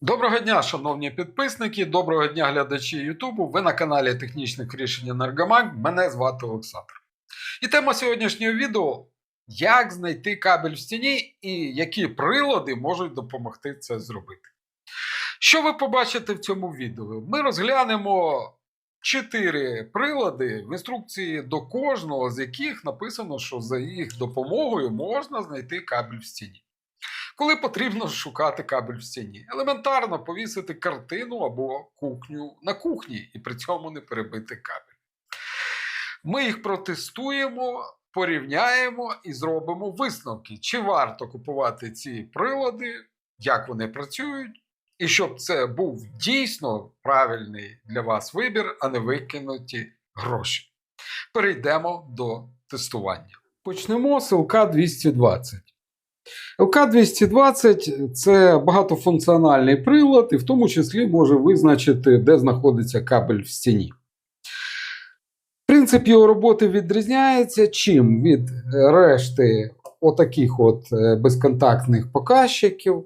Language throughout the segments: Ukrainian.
Доброго дня, шановні підписники, доброго дня, глядачі Ютубу. Ви на каналі Технічних рішень Енергомаг. Мене звати Олександр. І тема сьогоднішнього відео: як знайти кабель в стіні і які прилади можуть допомогти це зробити. Що ви побачите в цьому відео? Ми розглянемо чотири прилади в інструкції до кожного з яких написано, що за їх допомогою можна знайти кабель в стіні. Коли потрібно шукати кабель в стіні, елементарно повісити картину або кухню на кухні і при цьому не перебити кабель. Ми їх протестуємо, порівняємо і зробимо висновки, чи варто купувати ці прилади, як вони працюють, і щоб це був дійсно правильний для вас вибір, а не викинуті гроші. Перейдемо до тестування. Почнемо з ЛК 220. ЛК-220 це багатофункціональний прилад, і в тому числі може визначити, де знаходиться кабель в стіні. Принцип його роботи відрізняється чим від решти отаких от е, безконтактних показчиків.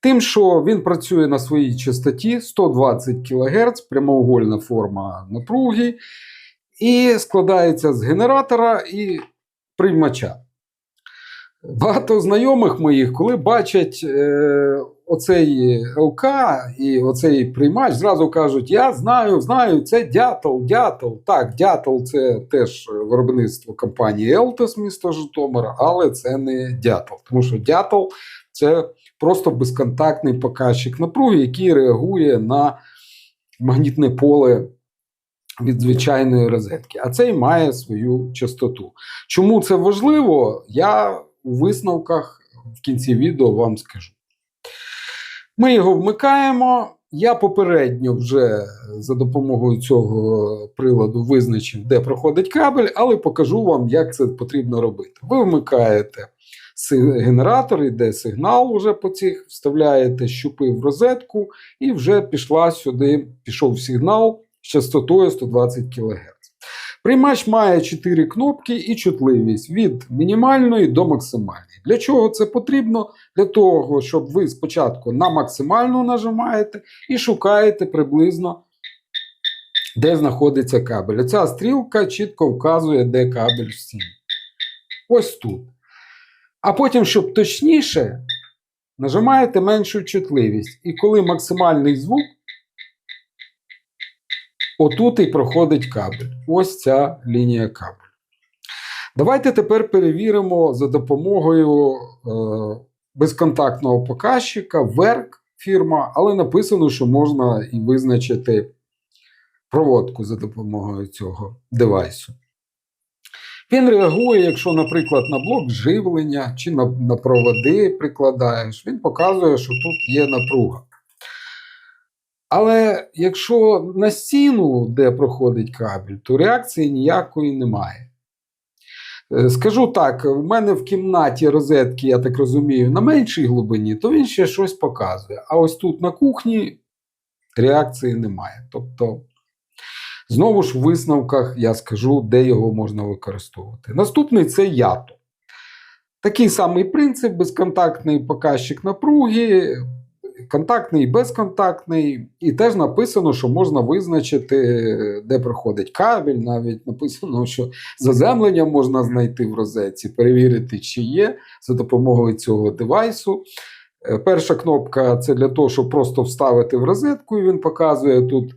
Тим, що він працює на своїй частоті 120 кГц, прямоугольна форма напруги, і складається з генератора і приймача. Багато знайомих моїх, коли бачать е, оцей ЛК і оцей приймач, зразу кажуть: Я знаю, знаю, це дятел, дятел. Так, дятел це теж виробництво компанії Елтес місто Житомир, але це не дятел. Тому що дятел це просто безконтактний показчик напруги, який реагує на магнітне поле від звичайної розетки. А цей має свою частоту. Чому це важливо? Я у висновках в кінці відео вам скажу. Ми його вмикаємо. Я попередньо вже за допомогою цього приладу визначив, де проходить кабель, але покажу вам, як це потрібно робити. Ви вмикаєте генератор, йде сигнал уже по цих, вставляєте щупи в розетку, і вже пішла сюди, пішов сигнал з частотою 120 кГц. Приймач має 4 кнопки і чутливість від мінімальної до максимальної. Для чого це потрібно? Для того, щоб ви спочатку на максимальну нажимаєте і шукаєте приблизно, де знаходиться кабель. Ця стрілка чітко вказує, де кабель в стіні. Ось тут. А потім, щоб точніше, нажимаєте меншу чутливість. І коли максимальний звук, Отут і проходить кабель. Ось ця лінія кабелю. Давайте тепер перевіримо за допомогою е, безконтактного показчика верк фірма, але написано, що можна і визначити проводку за допомогою цього девайсу. Він реагує, якщо, наприклад, на блок живлення чи на, на проводи прикладаєш, він показує, що тут є напруга. Але якщо на стіну, де проходить кабель, то реакції ніякої немає. Е, Скажу так, в мене в кімнаті розетки, я так розумію, на меншій глибині, то він ще щось показує. А ось тут на кухні реакції немає. Тобто, знову ж в висновках я скажу, де його можна використовувати. Наступний це ято. Такий самий принцип, безконтактний показчик напруги контактний безконтактний, і теж написано, що можна визначити, де проходить кабель. Навіть написано, що заземлення можна знайти в розетці, перевірити, чи є за допомогою цього девайсу. Е, Перша кнопка це для того, щоб просто вставити в розетку, і він показує тут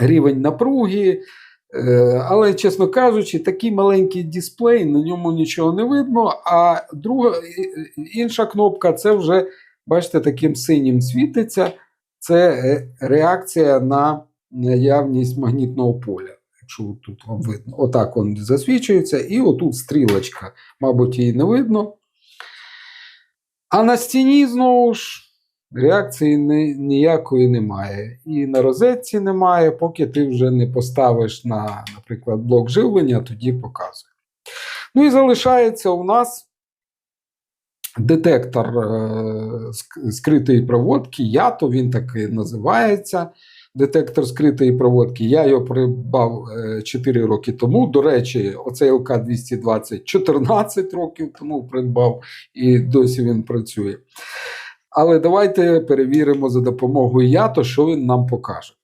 рівень напруги. Е, Але, чесно кажучи, такий маленький дисплей, на ньому нічого не видно. А друга інша кнопка це вже бачите, таким синім світиться, це е, реакція на наявність магнітного поля. Якщо тут вам видно, отак він засвічується, і отут стрілочка, мабуть, її не видно. А на стіні знову ж реакції ніякої немає. І на розетці немає, поки ти вже не поставиш на, наприклад, блок живлення, тоді показує. Ну і залишається у нас детектор е, скритої проводки, ято він так і називається. Детектор скритої проводки. Я його придбав 4 роки тому. До речі, оцей ЛК-220 14 років тому придбав, і досі він працює. Але давайте перевіримо за допомогою ято, що він нам покаже.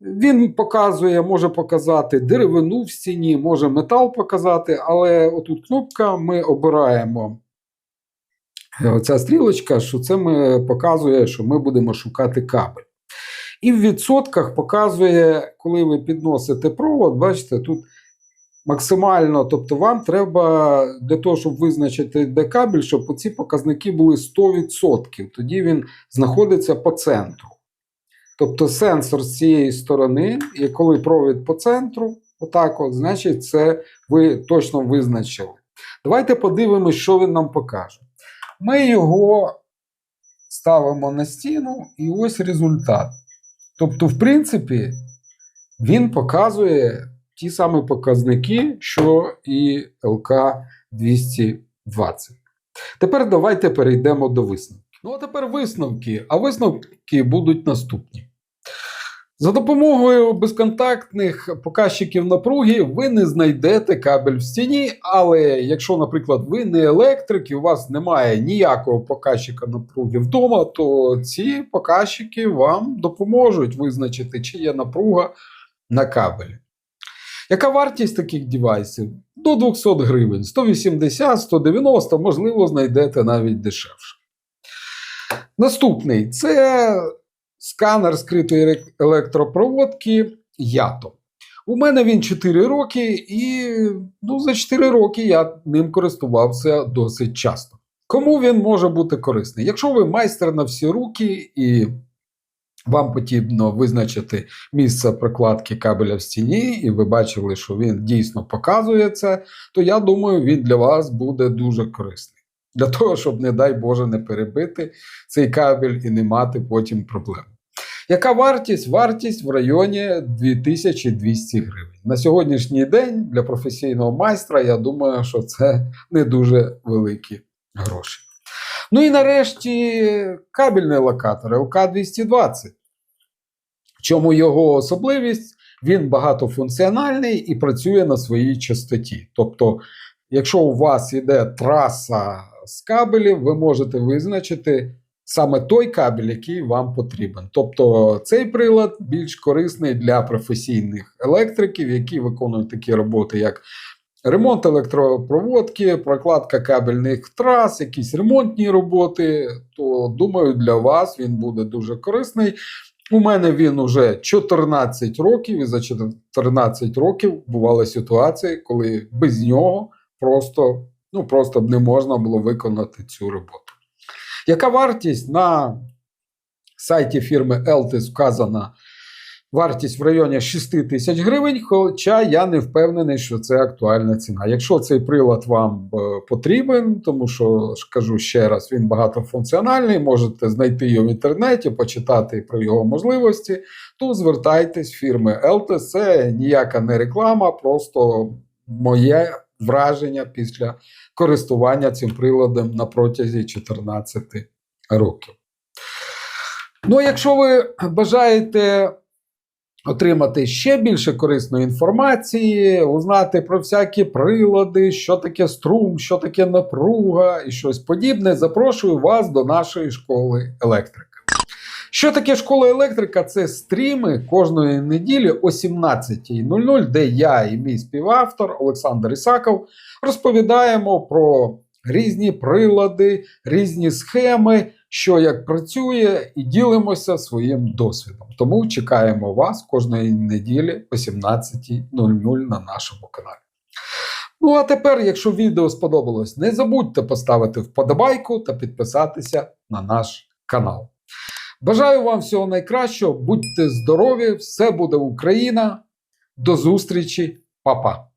Він показує, може показати деревину в стіні, може метал показати, але отут кнопка ми обираємо. Оця стрілочка, що це ми показує, що ми будемо шукати кабель. І в відсотках показує, коли ви підносите провод, бачите, тут максимально, тобто вам треба для того, щоб визначити де кабель, щоб ці показники були 100%. Тоді він знаходиться по центру. Тобто сенсор з цієї сторони, і коли провід по центру, отак от, значить, це ви точно визначили. Давайте подивимось, що він нам покаже. Ми його ставимо на стіну, і ось результат. Тобто, в принципі, він показує ті самі показники, що і ЛК-220. Тепер давайте перейдемо до висновків. Ну, а тепер висновки. А висновки будуть наступні. За допомогою безконтактних показчиків напруги ви не знайдете кабель в стіні, але якщо, наприклад, ви не електрик і у вас немає ніякого показчика напруги вдома, то ці показчики вам допоможуть визначити, чи є напруга на кабелі. Яка вартість таких девайсів? До 200 гривень, 180, 190, можливо, знайдете навіть дешевше. Наступний це сканер скритої елек- електропроводки Ято. У мене він 4 роки, і ну, за 4 роки я ним користувався досить часто. Кому він може бути корисний? Якщо ви майстер на всі руки і вам потрібно визначити місце прокладки кабеля в стіні, і ви бачили, що він дійсно показує це, то я думаю, він для вас буде дуже корисний. Для того, щоб, не дай Боже, не перебити цей кабель і не мати потім проблем. Яка вартість? Вартість в районі 2200 гривень. На сьогоднішній день для професійного майстра, я думаю, що це не дуже великі гроші. Ну і нарешті кабельний локатор LK220. В чому його особливість? Він багатофункціональний і працює на своїй частоті. Тобто, якщо у вас йде траса з кабелів, ви можете визначити саме той кабель, який вам потрібен. Тобто цей прилад більш корисний для професійних електриків, які виконують такі роботи, як ремонт електропроводки, прокладка кабельних трас, якісь ремонтні роботи. То думаю, для вас він буде дуже корисний. У мене він уже 14 років, і за 14 років бували ситуації, коли без нього просто, ну, просто б не можна було виконати цю роботу. Яка вартість на сайті фірми Eltis вказана вартість в районі 6 тисяч гривень, хоча я не впевнений, що це актуальна ціна. Якщо цей прилад вам е, потрібен, тому що кажу ще раз, він багатофункціональний, можете знайти його в інтернеті, почитати про його можливості, то звертайтесь фірми Eltis. Це ніяка не реклама, просто моє враження після користування цим приладом на протязі 14 років. Ну, якщо ви бажаєте отримати ще більше корисної інформації, узнати про всякі прилади, що таке струм, що таке напруга і щось подібне, запрошую вас до нашої школи електрика. Що таке школа електрика? Це стріми кожної неділі о 17.00, де я і мій співавтор Олександр Ісаков розповідаємо про різні прилади, різні схеми, що як працює, і ділимося своїм досвідом. Тому чекаємо вас кожної неділі о 17.00 на нашому каналі. Ну а тепер, якщо відео сподобалось, не забудьте поставити вподобайку та підписатися на наш канал. Бажаю вам всього найкращого, будьте здорові, все буде Україна. До зустрічі, Па-па!